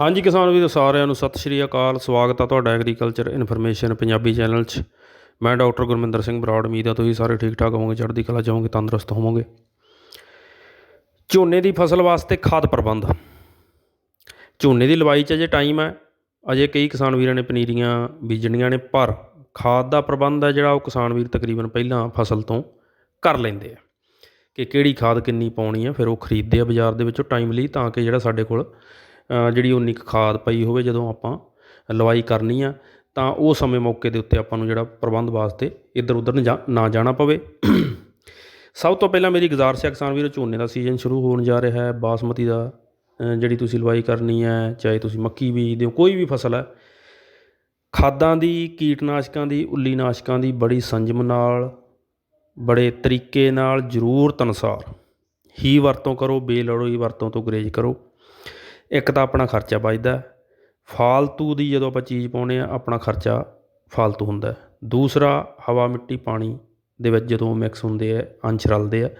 ਹਾਂਜੀ ਕਿਸਾਨ ਵੀਰੋ, ਸਾਰਿਆਂ ਨੂੰ ਸਤਿ ਸ਼੍ਰੀ ਅਕਾਲ। ਸਵਾਗਤ ਆ ਤੁਹਾਡਾ ਐਗਰੀਕਲਚਰ ਇਨਫੋਰਮੇਸ਼ਨ ਪੰਜਾਬੀ ਚੈਨਲ 'ਚ। ਮੈਂ ਡਾਕਟਰ ਗੁਰਮਿੰਦਰ ਸਿੰਘ ਬਰਾੜ, ਉਮੀਦ ਆ ਤੁਸੀਂ ਸਾਰੇ ਠੀਕ ਠਾਕ ਹੋਵੋਗੇ, ਚੜ੍ਹਦੀ ਕਲਾ ਚਾਹੋਗੇ ਤੰਦਰੁਸਤ ਹੋਵੋਗੇ। ਝੋਨੇ ਦੀ ਫਸਲ ਵਾਸਤੇ ਖਾਦ ਪ੍ਰਬੰਧ। ਝੋਨੇ ਦੀ ਲਵਾਈ 'ਚ ਅਜੇ ਟਾਈਮ ਹੈ ਅਜੇ ਕਈ ਕਿਸਾਨ ਵੀਰਾਂ ਨੇ ਪਨੀਰੀਆਂ ਬੀਜਣੀਆਂ ਨੇ, ਪਰ ਖਾਦ ਦਾ ਪ੍ਰਬੰਧ ਹੈ ਜਿਹੜਾ ਉਹ ਕਿਸਾਨ ਵੀਰ ਤਕਰੀਬਨ ਪਹਿਲਾਂ ਫਸਲ ਤੋਂ ਕਰ ਲੈਂਦੇ ਆ। ਕਿ ਕਿਹੜੀ ਖਾਦ ਕਿੰਨੀ ਪਾਉਣੀ ਆ, ਫਿਰ ਉਹ ਖਰੀਦਦੇ ਆ ਬਾਜ਼ਾਰ ਦੇ ਵਿੱਚੋਂ ਟਾਈਮਲੀ ਤਾਂ ਕਿ ਜਿਹੜਾ ਸਾਡੇ ਕੋਲ ਜਿਹੜੀ ਉਨੀ ਕੁ ਖਾਦ ਪਈ ਹੋਵੇ ਜਦੋਂ ਆਪਾਂ ਲਵਾਈ ਕਰਨੀ ਆ, ਤਾਂ ਉਹ ਸਮੇਂ ਮੌਕੇ ਦੇ ਉੱਤੇ ਆਪਾਂ ਨੂੰ ਜਿਹੜਾ ਪ੍ਰਬੰਧ ਵਾਸਤੇ ਇੱਧਰ ਉੱਧਰ ਨਾ ਜਾ- ਨਾ ਜਾਣਾ ਪਵੇ। ਸਭ ਤੋਂ ਪਹਿਲਾਂ ਮੇਰੀ ਗੁਜ਼ਾਰਿਸ਼ ਹੈ ਕਿਸਾਨ ਵੀਰੋ, ਝੋਨੇ ਦਾ ਸੀਜ਼ਨ ਸ਼ੁਰੂ ਹੋਣ ਜਾ ਰਿਹਾ ਹੈ। ਬਾਸਮਤੀ ਦਾ ਜਿਹੜੀ ਤੁਸੀਂ ਲਵਾਈ ਕਰਨੀ ਹੈ, ਚਾਹੇ ਤੁਸੀਂ ਮੱਕੀ ਬੀਜਦੇ ਹੋ, ਕੋਈ ਵੀ ਫਸਲ ਹੈ, ਖਾਦਾਂ ਦੀ, ਕੀਟਨਾਸ਼ਕਾਂ ਦੀ ਉੱਲੀਨਾਸ਼ਕਾਂ ਦੀ ਬੜੀ ਸੰਜਮ ਨਾਲ, ਬੜੇ ਤਰੀਕੇ ਨਾਲ ਜ਼ਰੂਰਤ ਅਨੁਸਾਰ ਹੀ ਵਰਤੋਂ ਕਰੋ, ਬੇਲੋੜੀ ਵਰਤੋਂ ਤੋਂ ਗੁਰੇਜ਼ ਕਰੋ। ਇੱਕ ਤਾਂ ਆਪਣਾ ਖਰਚਾ ਬਚਦਾ ਫਾਲਤੂ ਦੀ ਜਦੋਂ ਆਪਾਂ ਚੀਜ਼ ਪਾਉਂਦੇ ਆ ਆਪਣਾ ਖਰਚਾ ਫਾਲਤੂ ਹੁੰਦਾ ਦੂਸਰਾ, ਹਵਾ, ਮਿੱਟੀ, ਪਾਣੀ ਦੇ ਵਿੱਚ ਜਦੋਂ ਮਿਕਸ ਹੁੰਦੇ ਆ, ਅੰਸ਼ ਰਲਦੇ ਆ,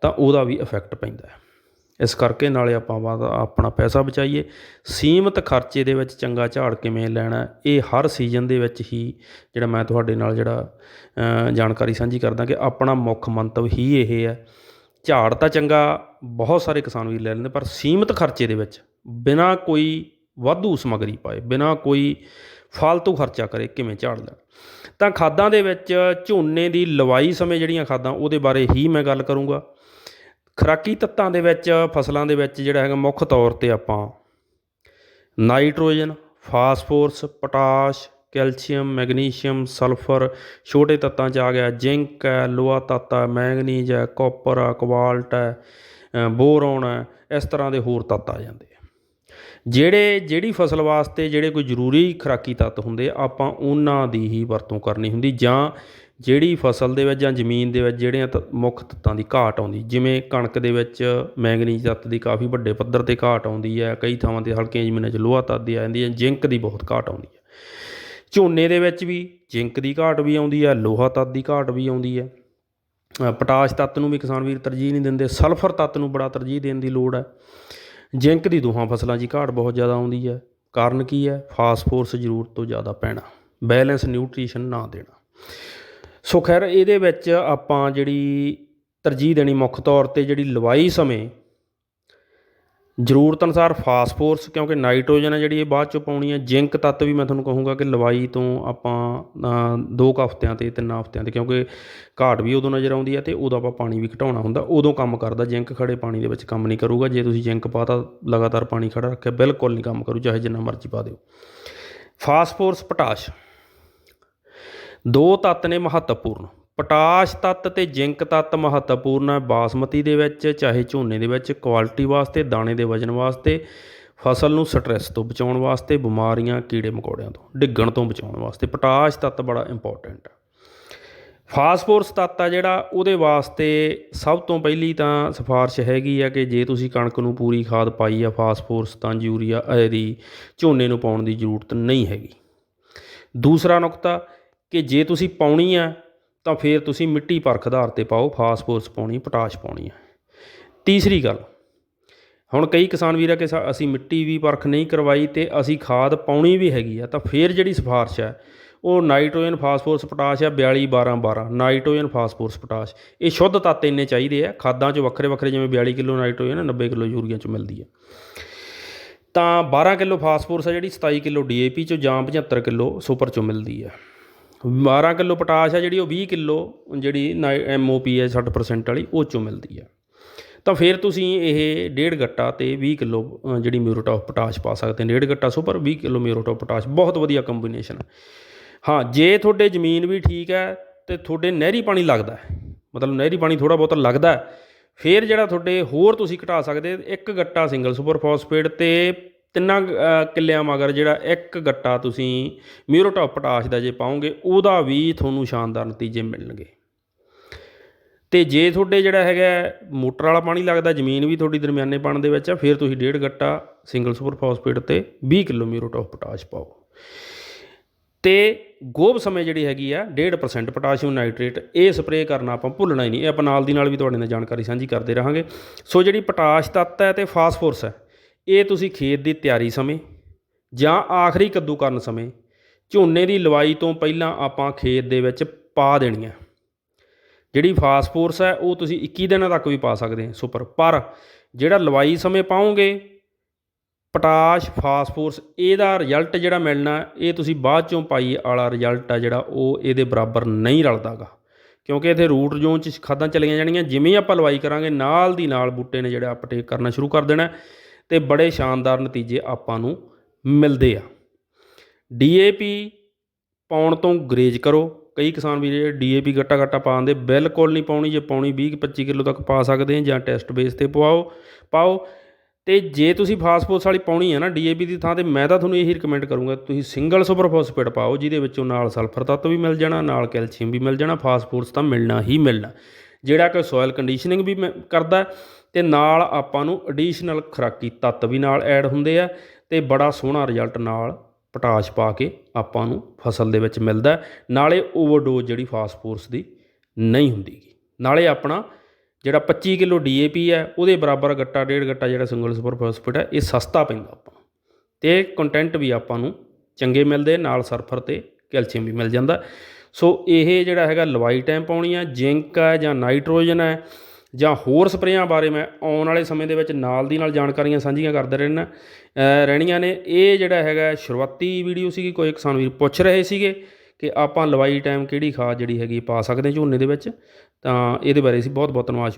ਤਾਂ ਉਹਦਾ ਵੀ ਇਫੈਕਟ ਪੈਂਦਾ ਇਸ ਕਰਕੇ ਨਾਲੇ ਆਪਾਂ ਵਾ- ਆਪਣਾ ਪੈਸਾ ਬਚਾਈਏ। ਸੀਮਤ ਖਰਚੇ ਦੇ ਵਿੱਚ ਚੰਗਾ ਝਾੜ ਕਿਵੇਂ ਲੈਣਾ, ਇਹ ਹਰ ਸੀਜ਼ਨ ਦੇ ਵਿੱਚ ਹੀ ਜਿਹੜਾ ਮੈਂ ਤੁਹਾਡੇ ਨਾਲ ਜਿਹੜਾ ਜਾਣਕਾਰੀ ਸਾਂਝੀ ਕਰਦਾ ਕਿ ਆਪਣਾ ਮੁੱਖ ਮੰਤਵ ਹੀ ਇਹ ਹੈ। ਝਾੜ ਤਾਂ ਚੰਗਾ, ਬਹੁਤ ਸਾਰੇ ਕਿਸਾਨ ਵੀ ਲੈ ਲੈਂਦੇ, ਪਰ ਸੀਮਤ ਖਰਚੇ ਦੇ ਵਿੱਚ ਬਿਨਾ ਕੋਈ ਵਾਧੂ ਸਮੱਗਰੀ ਪਾਏ, ਬਿਨਾ ਕੋਈ ਫालतू ਖਰਚਾ ਕਰੇ, ਕਿਵੇਂ ਝਾੜ ਲੈਣ। ਤਾਂ ਖਾਦਾਂ ਦੇ ਵਿੱਚ ਝੋਨੇ ਦੀ ਲਵਾਈ ਸਮੇਂ ਜਿਹੜੀਆਂ ਖਾਦਾਂ, ਉਹਦੇ ਬਾਰੇ ਹੀ ਮੈਂ ਗੱਲ ਕਰੂੰਗਾ। ਖੁਰਾਕੀ ਤੱਤਾਂ ਦੇ ਵਿੱਚ, ਫਸਲਾਂ ਦੇ ਵਿੱਚ ਜਿਹੜਾ ਹੈਗਾ ਮੁੱਖ ਤੌਰ ਤੇ ਆਪਾਂ nitrogen, phosphorus, potash, calcium, magnesium, sulphur, ਛੋਟੇ ਤੱਤਾਂ 'ਚ ਆ ਗਿਆ। ਜ਼ਿੰਕ ਹੈ, ਲੋਹਾ ਤੱਤ ਹੈ, ਮੈਂਗਨੀਜ਼ ਹੈ, ਕਾਪਰ ਹੈ, ਕੋਬਾਲਟ ਹੈ ਬੋਰੋਨ ਹੈ, ਇਸ ਤਰ੍ਹਾਂ ਦੇ ਹੋਰ ਤੱਤ ਆ ਜਾਂਦੇ ਜਿਹੜੇ, ਜਿਹੜੀ ਫਸਲ ਵਾਸਤੇ ਜਿਹੜੇ ਕੋਈ ਜ਼ਰੂਰੀ ਖੁਰਾਕੀ ਤੱਤ ਹੁੰਦੇ ਆਪਾਂ ਉਹਨਾਂ ਦੀ ਹੀ ਵਰਤੋਂ ਕਰਨੀ ਹੁੰਦੀ, ਜਾਂ ਜਿਹੜੀ ਫਸਲ ਦੇ ਵਿੱਚ ਜਾਂ ਜ਼ਮੀਨ ਦੇ ਵਿੱਚ ਜਿਹੜੀਆਂ ਤ- ਮੁੱਖ ਤੱਤਾਂ ਦੀ ਘਾਟ ਆਉਂਦੀ, ਜਿਵੇਂ ਕਣਕ ਦੇ ਵਿੱਚ ਮੈਂਗਨੀਜ਼ ਤੱਤ ਦੀ ਕਾਫੀ ਵੱਡੇ ਪੱਧਰ ਤੇ ਘਾਟ ਆਉਂਦੀ ਹੈ, ਕਈ ਥਾਵਾਂ ਤੇ ਹਲਕੀਆਂ ਜ਼ਮੀਨਾਂ 'ਚ ਲੋਹਾ ਤੱਤ ਦੀ ਆ ਜਾਂਦੀ ਹੈ ਜ਼ਿੰਕ ਦੀ ਬਹੁਤ ਘਾਟ ਆਉਂਦੀ ਹੈ। ਝੋਨੇ ਦੇ ਵਿੱਚ ਵੀ ਜ਼ਿੰਕ ਦੀ ਘਾਟ ਵੀ ਆਉਂਦੀ ਹੈ, ਲੋਹਾ ਤੱਤ ਦੀ ਘਾਟ ਵੀ ਆਉਂਦੀ ਹੈ। ਪੋਟਾਸ਼ ਤੱਤ ਨੂੰ ਵੀ ਕਿਸਾਨ ਵੀਰ ਤਰਜੀਹ ਨਹੀਂ ਦਿੰਦੇ, ਸਲਫਰ ਤੱਤ ਨੂੰ ਬੜਾ ਤਰਜੀਹ ਦੇਣ ਦੀ ਲੋੜ ਹੈ। ਜ਼ਿੰਕ ਦੀ ਦੋਹਾਂ ਫਸਲਾਂ 'ਚ ਹੀ ਘਾਟ ਬਹੁਤ ਜ਼ਿਆਦਾ ਆਉਂਦੀ ਹੈ। ਕਾਰਨ ਕੀ ਹੈ? ਫਾਸਫੋਰਸ ਜ਼ਰੂਰਤ ਤੋਂ ਜ਼ਿਆਦਾ ਪੈਣਾ। ਬੈਲੈਂਸ ਨਿਊਟ੍ਰੀਸ਼ਨ ਨਾ ਦੇਣਾ। ਸੋ ਖੈਰ, ਇਹਦੇ ਵਿੱਚ ਆਪਾਂ ਜਿਹੜੀ ਤਰਜੀਹ ਦੇਣੀ ਮੁੱਖ ਤੌਰ ਤੇ ਜਿਹੜੀ ਲਵਾਈ ਸਮੇਂ ਜ਼ਰੂਰਤ ਅਨੁਸਾਰ ਫਾਸਫੋਰਸ ਕਿਉਂਕਿ ਨਾਈਟ੍ਰੋਜਨ ਹੈ ਜਿਹੜੀ ਇਹ ਬਾਅਦ ਚੋਂ ਪਾਉਣੀ ਹੈ। ਜ਼ਿੰਕ ਤੱਤ ਵੀ ਮੈਂ ਤੁਹਾਨੂੰ ਕਹੂੰਗਾ ਕਿ ਲਵਾਈ ਤੋਂ ਆਪਾਂ ਦੋ ਕੁ ਹਫ਼ਤਿਆਂ ਤੇ, ਤਿੰਨ ਹਫ਼ਤਿਆਂ ਤੇ, ਕਿਉਂਕਿ ਘਾਟ ਵੀ ਉਦੋਂ ਨਜ਼ਰ ਆਉਂਦੀ ਹੈ ਅਤੇ ਉਦੋਂ ਆਪਾਂ ਪਾਣੀ ਵੀ ਘਟਾਉਣਾ ਹੁੰਦਾ। ਉਦੋਂ ਕੰਮ ਕਰਦਾ। ਜ਼ਿੰਕ ਖੜੇ ਪਾਣੀ ਦੇ ਵਿੱਚ ਕੰਮ ਨਹੀਂ ਕਰੂਗਾ। ਜੇ ਤੁਸੀਂ ਜ਼ਿੰਕ ਪਾਤਾ ਲਗਾਤਾਰ ਪਾਣੀ ਖੜਾ ਰੱਖਿਆ, ਬਿਲਕੁਲ ਨਹੀਂ ਕੰਮ ਕਰੂ, ਚਾਹੇ ਜਿੰਨਾ ਮਰਜ਼ੀ ਪਾ ਦਿਓ। ਫਾਸਫੋਰਸ ਪੋਟਾਸ਼ ਦੋ ਤੱਤ ਨੇ ਮਹੱਤਵਪੂਰਨ। ਪੋਟਾਸ਼ ਤੱਤ ਤੇ ਜ਼ਿੰਕ ਤੱਤ ਮਹੱਤਵਪੂਰਨ ਹੈ। ਬਾਸਮਤੀ ਦੇ ਵਿੱਚ, ਚਾਹੇ ਝੋਨੇ ਦੇ ਵਿੱਚ, ਕੁਆਲਿਟੀ ਵਾਸਤੇ, ਦਾਣੇ ਦੇ ਵਜਨ ਵਾਸਤੇ, ਫਸਲ ਨੂੰ ਸਟ੍ਰੈਸ ਤੋਂ ਬਚਾਉਣ ਵਾਸਤੇ, ਬਿਮਾਰੀਆਂ, ਕੀੜੇ ਮਕੌੜਿਆਂ ਤੋਂ, ਡਿੱਗਣ ਤੋਂ ਬਚਾਉਣ ਵਾਸਤੇ। ਪੋਟਾਸ਼ ਤੱਤ ਬੜਾ ਇੰਪੋਰਟੈਂਟ ਹੈ। ਫਾਸਫੋਰਸ ਤੱਤ ਆ ਜਿਹੜਾ, ਉਹਦੇ ਵਾਸਤੇ ਸਭ ਤੋਂ ਪਹਿਲੀ ਤਾਂ ਸਿਫਾਰਿਸ਼ ਹੈਗੀ ਆ ਕਿ ਜੇ ਤੁਸੀਂ ਕਣਕ ਨੂੰ ਪੂਰੀ ਖਾਦ ਪਾਈ ਆ ਫਾਸਫੋਰਸ, ਤਾਂ ਯੂਰੀਆ ਇਹਦੀ ਝੋਨੇ ਨੂੰ ਪਾਉਣ ਦੀ ਜ਼ਰੂਰਤ ਨਹੀਂ ਹੈਗੀ। ਦੂਸਰਾ ਨੁਕਤਾ ਕਿ ਜੇ ਤੁਸੀਂ ਪਾਉਣੀ ਆ ਤਾਂ ਫਿਰ ਤੁਸੀਂ ਮਿੱਟੀ ਪਰਖ ਆਧਾਰ ਤੇ ਪਾਓ ਫਾਸਫੋਰਸ ਪਾਉਣੀ, ਪੋਟਾਸ਼ ਪਾਉਣੀ ਹੈ। ਤੀਸਰੀ ਗੱਲ, ਹੁਣ ਕਈ ਕਿਸਾਨ ਵੀਰ ਆ ਕਿ ਸਾ- ਅਸੀਂ ਮਿੱਟੀ ਵੀ ਪਰਖ ਨਹੀਂ ਕਰਵਾਈ ਤੇ ਅਸੀਂ ਖਾਦ ਪਾਉਣੀ ਵੀ ਹੈਗੀ ਆ, ਤਾਂ ਫਿਰ ਜਿਹੜੀ ਸਿਫਾਰਿਸ਼ ਹੈ, ਉਹ ਨਾਈਟ੍ਰੋਜਨ ਫਾਸਫੋਰਸ ਪੋਟਾਸ਼ ਆ 42 12 12 ਨਾਈਟ੍ਰੋਜਨ ਫਾਸਫੋਰਸ ਪੋਟਾਸ਼। ਇਹ ਸ਼ੁੱਧ ਤੱਤ ਇੰਨੇ ਚਾਹੀਦੇ ਆ, ਖਾਦਾਂ 'ਚ ਵੱਖਰੇ ਵੱਖਰੇ ਜਿਵੇਂ 42 ਕਿਲੋ ਨਾਈਟ੍ਰੋਜਨ 90 ਕਿਲੋ ਯੂਰੀਆ 'ਚ ਮਿਲਦੀ ਹੈ। ਤਾਂ 12 ਕਿਲੋ ਫਾਸਫੋਰਸ ਆ ਜਿਹੜੀ 27 ਕਿਲੋ ਡੀਏਪੀ 'ਚੋਂ ਜਾਂ 75 ਕਿਲੋ ਸੁਪਰ 'ਚੋਂ ਮਿਲਦੀ ਹੈ। 12 ਕਿਲੋ ਪੋਟਾਸ਼ ਆ ਜਿਹੜੀ ਉਹ 20 ਕਿਲੋ ਜਿਹੜੀ ਐਮਓਪੀ ਹੈ 60% ਵਾਲੀ ਉਹ 'ਚੋਂ ਮਿਲਦੀ ਹੈ ਤਾਂ ਫਿਰ ਤੁਸੀਂ ਇਹ ਡੇਢ ਗੱਟਾ ਤੇ 20 ਕਿਲੋ ਅ, ਜਿਹੜੀ ਮਿਊਰੋਟਾਫ ਪੋਟਾਸ਼ ਪਾ ਸਕਦੇ ਹੋ ਡੇਢ ਗੱਟਾ ਸੁਪਰ 20 ਕਿਲੋ ਮਿਊਰੋਟਾਫ ਪੋਟਾਸ਼ ਬਹੁਤ ਵਧੀਆ ਕੰਬੀਨੇਸ਼ਨ ਹਾਂ ਜੇ ਤੁਹਾਡੇ ਜ਼ਮੀਨ ਵੀ ਠੀਕ ਹੈ ਤੇ ਤੁਹਾਡੇ ਨਹਿਰੀ ਪਾਣੀ ਲੱਗਦਾ ਮਤਲਬ ਨਹਿਰੀ ਪਾਣੀ ਥੋੜਾ ਬਹੁਤ ਲੱਗਦਾ ਫਿਰ ਜਿਹੜਾ ਤੁਹਾਡੇ ਹੋਰ ਤੁਸੀਂ ਘਟਾ ਸਕਦੇ ਇੱਕ ਗੱਟਾ ਸਿੰਗਲ ਸੁਪਰ ਫਾਸਫੇਟ ਤੇ ਤਿੰਨਾਂ ਅ, ਕਿੱਲਿਆਂ ਮਗਰ ਜਿਹੜਾ ਇੱਕ ਗੱਟਾ ਤੁਸੀਂ ਮਿਊਰੋਟਾਪ ਪੋਟਾਸ਼ ਦਾ ਜੇ ਪਾਓਗੇ ਉਹਦਾ ਵੀ ਤੁਹਾਨੂੰ ਸ਼ਾਨਦਾਰ ਨਤੀਜੇ ਮਿਲਣਗੇ। ਤੇ ਜੇ ਤੁਹਾਡੇ ਜਿਹੜਾ ਹੈਗਾ ਮੋਟਰ ਵਾਲਾ ਪਾਣੀ ਲੱਗਦਾ ਜ਼ਮੀਨ ਵੀ ਤੁਹਾਡੀ ਦਰਮਿਆਨੇ ਪਾਣ ਦੇ ਵਿੱਚ ਆ ਫਿਰ ਤੁਸੀਂ ਡੇਢ ਗੱਟਾ ਸਿੰਗਲ ਸੁਪਰ ਫਾਸਫੇਟ ਤੇ 20 ਕਿਲੋ ਮਿਊਰੋਟਾਪ ਪੋਟਾਸ਼ ਪਾਓ। ਤੇ ਗੋਬ ਸਮੇਂ ਜਿਹੜੀ ਹੈਗੀ ਆ 1.5% ਪੋਟਾਸ਼ੀਅਮ ਨਾਈਟ੍ਰੇਟ ਇਹ ਸਪਰੇਅ ਕਰਨਾ ਆਪਾਂ ਭੁੱਲਣਾ ਹੀ ਨਹੀਂ ਇਹ ਆਪਾਂ ਨਾਲ ਦੀ ਨਾਲ ਵੀ ਤੁਹਾਡੇ ਨਾਲ ਜਾਣਕਾਰੀ ਸਾਂਝੀ ਕਰਦੇ ਰਹਾਂਗੇ। ਸੋ ਜਿਹੜੀ ਪੋਟਾਸ਼ ਤੱਤ ਹੈ ਤੇ ਫਾਸਫੋਰਸ ਹੈ ਇਹ ਤੁਸੀਂ ਖੇਤ ਦੀ ਤਿਆਰੀ ਸਮੇਂ ਜਾਂ ਆਖਰੀ ਕੱਦੂ ਕਰਨ ਸਮੇਂ ਝੋਨੇ ਦੀ ਲਵਾਈ ਤੋਂ ਪਹਿਲਾਂ ਆਪਾਂ ਖੇਤ ਦੇ ਵਿੱਚ ਪਾ ਦੇਣੀਆਂ ਜਿਹੜੀ ਫਾਸਫੋਰਸ ਹੈ, ਉਹ ਤੁਸੀਂ 21 ਦਿਨਾਂ ਤੱਕ ਵੀ ਪਾ ਸਕਦੇ ਹੋ ਸੁਪਰ। ਪਰ ਜਿਹੜਾ ਲਵਾਈ ਸਮੇਂ ਪਾਓਗੇ, ਪੋਟਾਸ਼ ਫਾਸਫੋਰਸ ਇਹਦਾ ਰਿਜ਼ਲਟ ਜਿਹੜਾ ਮਿਲਣਾ, ਇਹ ਤੁਸੀਂ ਬਾਅਦ ਚੋਂ ਪਾਈ ਵਾਲਾ ਰਿਜ਼ਲਟ ਆ ਜਿਹੜਾ, ਉਹ ਇਹਦੇ ਬਰਾਬਰ ਨਹੀਂ ਰਲਦਾਗਾ। ਕਿਉਂਕਿ ਇੱਥੇ ਰੂਟ ਜ਼ੋਨ 'ਚ ਖਾਦਾਂ ਚਲੀਆਂ ਜਾਣੀਆਂ, ਜਿਵੇਂ ਆਪਾਂ ਲਵਾਈ ਕਰਾਂਗੇ, ਨਾਲ ਦੀ ਨਾਲ ਬੂਟੇ ਨੇ ਜਿਹੜਾ ਅਪਟੇਕ ਕਰਨਾ ਸ਼ੁਰੂ ਕਰ ਦੇਣਾ। ਤੇ ਬੜੇ ਸ਼ਾਨਦਾਰ ਨਤੀਜੇ ਆਪਾਂ ਨੂੰ ਮਿਲਦੇ ਆ। ਡੀਏਪੀ ਪਾਉਣ ਤੋਂ ਗਰੇਜ ਕਰੋ। ਕਈ ਕਿਸਾਨ ਵੀਰ ਡੀਏਪੀ ਗੱਟਾ ਗੱਟਾ ਪਾਉਂਦੇ ਬਿਲਕੁਲ ਨਹੀਂ ਪਾਉਣੀ। ਜੇ ਪਾਉਣੀ 20 25 ਕਿਲੋ ਤੱਕ ਪਾ ਸਕਦੇ ਆ ਜਾਂ ਟੈਸਟ ਬੇਸ ਤੇ ਪਵਾਓ, ਪਾਓ। ਤੇ ਜੇ ਤੁਸੀਂ ਫਾਸਫੋਰਸ ਵਾਲੀ ਪਾਉਣੀ ਹੈ ਨਾ ਡੀਏਪੀ ਦੀ ਥਾਂ ਤੇ, ਮੈਂ ਤਾਂ ਤੁਹਾਨੂੰ ਇਹੀ ਰਿਕਮੈਂਡ ਕਰੂੰਗਾ, ਤੁਸੀਂ ਸਿੰਗਲ ਸੁਪਰ ਫਾਸਫੇਟ ਪਾਓ, ਜਿਹਦੇ ਵਿੱਚੋਂ ਨਾਲ ਸਲਫਰ ਤੱਤ ਵੀ ਮਿਲ ਜਾਣਾ, ਨਾਲ ਕੈਲਸ਼ੀਅਮ ਵੀ ਮਿਲ ਜਾਣਾ ਫਾਸਫੋਰਸ ਤਾਂ ਮਿਲਣਾ ਹੀ ਮਿਲਣਾ। ਜਿਹੜਾ ਕਿ ਸੋਇਲ ਕੰਡੀਸ਼ਨਿੰਗ ਵੀ ਮ- ਕਰਦਾ ਤੇ ਨਾਲ ਆਪਾਂ ਨੂੰ ਐਡੀਸ਼ਨਲ ਖੁਰਾਕੀ ਤੱਤ ਵੀ ਨਾਲ ਐਡ ਹੁੰਦੇ ਆ ਤੇ ਬੜਾ ਸੋਹਣਾ ਰਿਜ਼ਲਟ ਨਾਲ ਪੋਟਾਸ਼ ਪਾ ਕੇ ਆਪਾਂ ਨੂੰ ਫਸਲ ਦੇ ਵਿੱਚ ਮਿਲਦਾ ਨਾਲੇ ਓਵਰਡੋਜ਼ ਜਿਹੜੀ ਫਾਸਫੋਰਸ ਦੀ ਨਹੀਂ ਹੁੰਦੀ ਗੀ। ਨਾਲੇ ਆਪਣਾ ਜਿਹੜਾ 25 ਕਿਲੋ ਡੀਏਪੀ ਹੈ, ਉਹਦੇ ਬਰਾਬਰ ਗੱਟਾ, ਡੇਢ ਗੱਟਾ ਜਿਹੜਾ ਸਿੰਗਲ ਸੁਪਰ ਫਾਸਫੇਟ ਹੈ, ਇਹ ਸਸਤਾ ਪੈਂਦਾ ਆਪਾਂ ਨੂੰ। ਤੇ ਕੰਟੈਂਟ ਵੀ ਆਪਾਂ ਨੂੰ ਚੰਗੇ ਮਿਲਦੇ, ਨਾਲ ਸਲਫਰ ਤੇ ਕੈਲਸ਼ੀਅਮ ਵੀ ਮਿਲ ਜਾਂਦਾ। ਸੋ ਇਹ ਜਿਹੜਾ ਹੈਗਾ ਲਵਾਈ ਟਾਈਮ ਪਾਉਣੀ ਆ ਜ਼ਿੰਕ ਹੈ ਜਾਂ ਨਾਈਟ੍ਰੋਜਨ ਹੈ ਜਾਂ ਹੋਰ ਸਪਰੇਆਂ ਬਾਰੇ ਮੈਂ ਆਉਣ ਵਾਲੇ ਸਮੇਂ ਦੇ ਵਿੱਚ ਨਾਲ ਦੀ ਨਾਲ ਜਾਣਕਾਰੀਆਂ ਸਾਂਝੀਆਂ ਕਰਦੇ ਰਹਿਣਾ ਰਹਿਣੀਆਂ ਨੇ। ਇਹ ਜਿਹੜਾ ਹੈਗਾ ਸ਼ੁਰੂਆਤੀ ਵੀਡੀਓ ਸੀਗੀ, ਕੋਈ ਕਿਸਾਨ ਵੀਰ ਪੁੱਛ ਰਹੇ ਸੀਗੇ ਕਿ ਆਪਾਂ ਲਵਾਈ ਟਾਈਮ ਕਿਹੜੀ ਖਾਦ ਜਿਹੜੀ ਹੈਗੀ ਪਾ ਸਕਦੇ ਹਾਂ ਝੋਨੇ ਦੇ ਵਿੱਚ। ਤਾਂ ਇਹਦੇ ਬਾਰੇ ਅਸੀਂ ਬਹੁਤ ਬਹੁਤ ਧੰਨਵਾਦ।